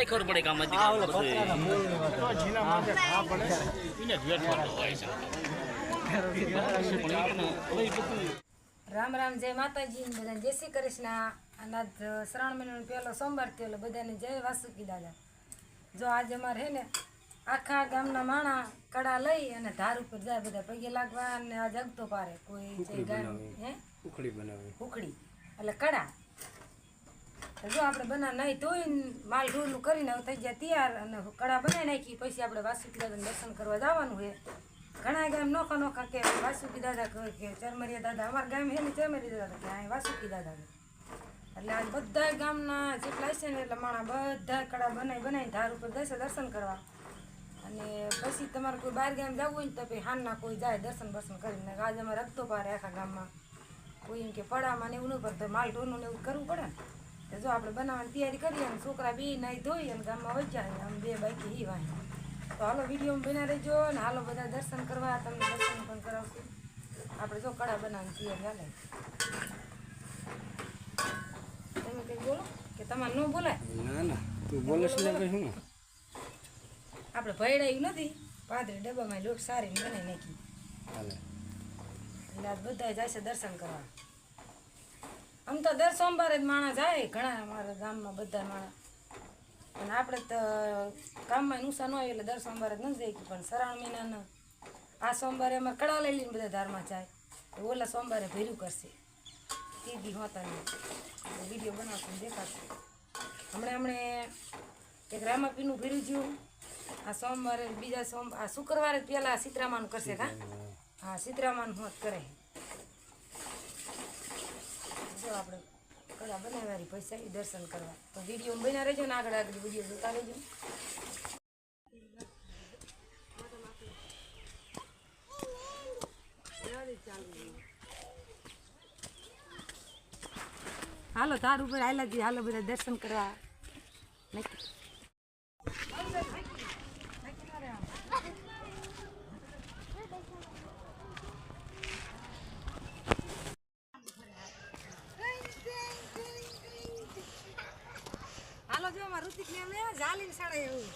કઈ ખબર પડે કે આમાં રામ રામ જય માતાજી બધા જય શ્રી કૃષ્ણ. અને શ્રાવણ મહિનાનો પહેલો સોમવાર થયો એટલે બધાને જય વાસુકી દાદા. જો આજે અમારે હે ને આખા ગામના માણા કડા લઈ અને ધાર ઉપર જાય બધા પગે લાગવા અને આ જગતો પારે. કોઈ હે? ઉખડી બનાવે. ઉખડી. એટલે કડા. જો આપણે બના નહીં તોય માલ ઢોરનું કરીને થઈ જાય તૈયાર અને કડા બનાવી નાખી, પછી આપણે વાસુકી દાદાને દર્શન કરવા જવાનું છે. ઘણા ગામ નોખા નોખા કે વાસુકી દાદા કહે કે ચરમરિયા દાદા, અમારા ગામ હે ને ચરમરિયા દાદા કે અહીં વાસુકી દાદા એટલે આજ બધા ગામના જેટલા છે ને એટલે માણા બધા કડા બનાવી બનાવી ધાર ઉપર જશે દર્શન કરવા. અને પછી તમારે કોઈ બહાર ગામ જવું હોય ને તો પછી હાનના કોઈ જાય દર્શન બર્શન કરીને. આજે અમારે રખતો પારે આખા ગામમાં. કોઈ એમ કે પડામાં ને એવું ન પડતો માલ ઢોરનું ને એવું કરવું પડે ને. જો આપણે બનાવવાની તૈયારી કરીએ અને છોકરા બે નહીં ધોઈ અને ગામમાં વચ્યા આમ બે બાઈકી હી વાય. તો હાલો વિડીયોમાં બના રહેજો અને હાલો બધા દર્શન કરવા તમને દર્શન પણ કરાવશું. આપણે જો કડા બનાવવાની તૈયારી હાલે. તમે કંઈ બોલો? કે તમારે ન બોલાય? ના ના તું બોલે શું? આપણે ભયડાયું નથી. પાંદરી ડબ્બામાં લોટ સારી બનાવી નાખી. એટલે બધા જાય છે દર્શન કરવા. આમ તો દર સોમવારે જ માણસ જાય ઘણા અમારા ગામમાં બધા માણસ. અને આપણે તો કામમાં નુકસાન હોય એટલે દર સોમવારે જ નથી જાય પણ શ્રાવણ મહિનાના આ સોમવારે અમારે કડા લઈ લઈને બધા ધારમાં જાય. તો ઓલા સોમવારે ભેર્યું કરશે. સીધી હોતા વીડિયો બનાવશું ને દેખાડશું. હમણાં હમણે એક રામાપીનું ભેર્યું જ્યું આ સોમવારે બીજા સોમ આ શુક્રવારે પહેલાં સીતરામાનું કરશે કા? હા સીતરામાનું હોત કરે જો આપણે કડા બનાવવાની પૈસા દર્શન કરવા. તો વીડિયો બન્યા રહેજો ને આગળ આગળ વીડિયો જોતા રહેજો. હાલો તાર ઉપર આયલા જી હાલો, બધા દર્શન કરવા. નક્કી હાલો અમાર ઋતિક ને અમે જાલીને સાડે એવું.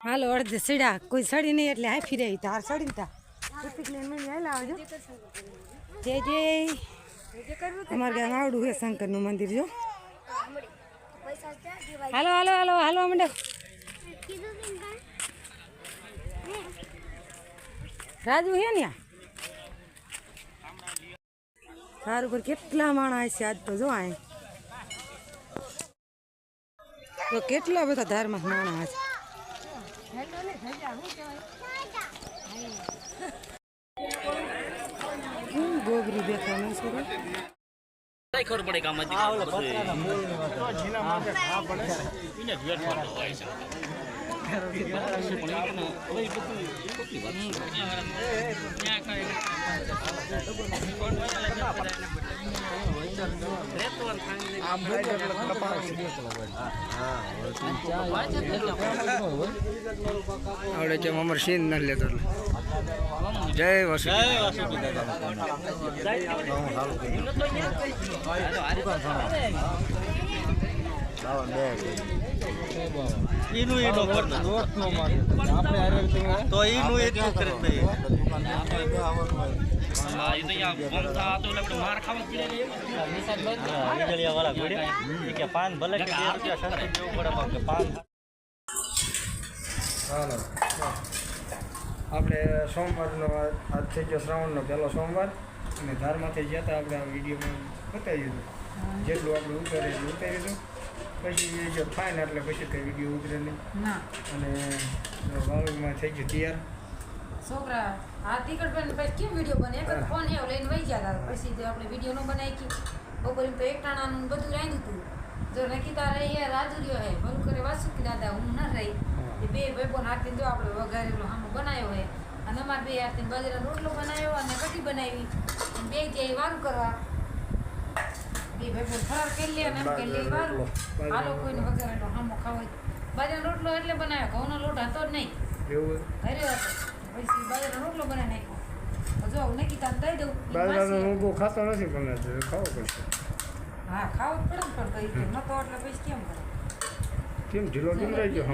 હાલો, અડધે સડ્યા કોઈ સડી નહીં એટલે હાફી રહી. તાર સડી તા ઋતિક ને અમે આવેલા આવજો. જય જય. અમારે ગામ આવડું છે શંકરનું મંદિર, જો. હાલો હાલો હાલો હાલો મંડો. રાજુ હે ને આ? તાર ઉપર કેટલા માણસ છે આજ તો જો આ તો કેટલા બધા ધારમાં માણસ છે ગોબરી બેઠા નહીં સર ખબર પડે કે આમાં આ ઓલો બધું પતરાના મૂળની વાત તો જીના માટે ખા પડે એને જ છે છે આવડે જેમ અમારે સીન ના લેતો જય વસુ ઈનું ઈનો તો એનું એટલું કરે વાળા ઘોડે કે પાન ભલે કે બે રૂપિયા સસ્તું દેવું પડે પણ કે પાન હાલો આપણે સોમવારનો આજ થઈ ગયો શ્રાવણનો પહેલો સોમવાર. અને ધારમાંથી ગયા હતા આપણે આ વિડીયોમાં બતાવી દીધું જેટલું આપણે ઉતારે એટલું ઉતારી દીધું પછી એ જો ફાઇન એટલે પછી કંઈ વીડિયો ઉતરે નહીં. અને વાળુમાં થઈ ગયું તૈયાર. છોકરા આ ટિકટ પછી કેમ વીડિયો બને? એક ફોન એવો લઈને વહી ગયા પછી આપણે વીડિયો નો બનાવી કે. બપોરે તો એકટાણાનું બધું રાંધ્યું હતું જો નકીતા રહી હે રાજુર્યો હે. ભલું કરે વાસુકી દાદા હું ન રહી. એ બે ભાઈ બોન હાથથી જો આપણે વઘારેલો હામો બનાવ્યો હે. અને અમારે બે હાથથી બાજરાનો રોટલો બનાવ્યો અને કઢી બનાવી. અને બે જાય વારું કરવા. બે ભાઈ બોન ફરાર કરી લે અને એમ કે લે વારું. હાલો કોઈને વઘારેલો હામો ખાવો. બાજરાનો રોટલો એટલે બનાવ્યો. ઘઉંનો લોટ હતો જ નહીં. એવું ઘરે હતો. પછી બાજરાનો રોટલો બનાવી નાખ્યો. જો નક્કી તાર દઈ દઉં. બાજરાનો ખાતો નથી પણ ખાવો પડશે. હા ખાવું પડે ને પણ કઈ ન તો એટલે પછી કેમ કરે? કેમ ઢીલો કેમ રહી ગયો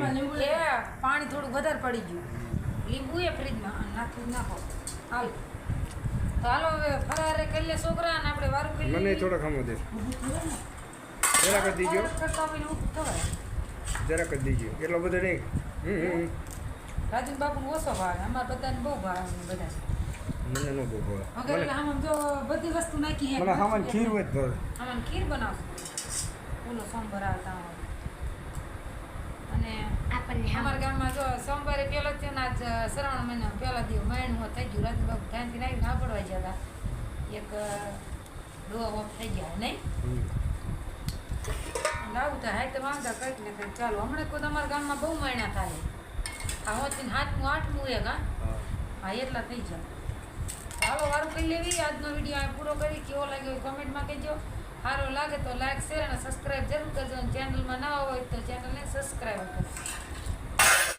એ પાણી થોડું વધારે પડી ગયું. લીંબુ એ ફ્રીજમાં નાખી નાખો. હાલ. તો હાલો હવે ફરારે કરી લે છોકરા અને આપણે વારું કરી મને થોડા થોડોક દે. જરાક જ દીજો. ને જરાક દીજો. એટલો બધો નહીં. હમ હમ. રાજુ બાપુ ઓછો ભાવે અમારે બધાને બહુ ભાવે બધા મને ન બહુ ભાવે. અગર મને આમાં જો બધી વસ્તુ નાખી હે મને ખાવાની ખીર હોય ભાવે. આમાં ખીર બનાવશું. ઓલો સોમવાર આવતા અને અને અમારા ગામમાં જો સોમવારે પહેલો જ છે ને આજ શ્રાવણ મહિનો પહેલા દિવસ મહિનો થઈ ગયું. રાજુ બાપુ ધ્યાનથી નાખી ના પડવા ગયા હતા એક ડોવા ઓફ થઈ ગયા નહીં લાવું તો હાય તો વાંધા કંઈક ને કંઈક ચાલો. હમણાં કોઈ તમારા ગામમાં બહુ મહિના થાય. આ હોતી સાતમું આઠમું એક હા. હા એટલા થઈ જાય ચાલો વારું કરી લેવી. આજનો વીડિયો આ પૂરો કરી. કેવો લાગ્યો કોમેન્ટમાં કહેજો. સારો લાગે તો લાઈક શેર અને સબસ્ક્રાઈબ જરૂર કરજો. અને ચેનલમાં ના હોય તો ચેનલને સબસ્ક્રાઈબ કરજો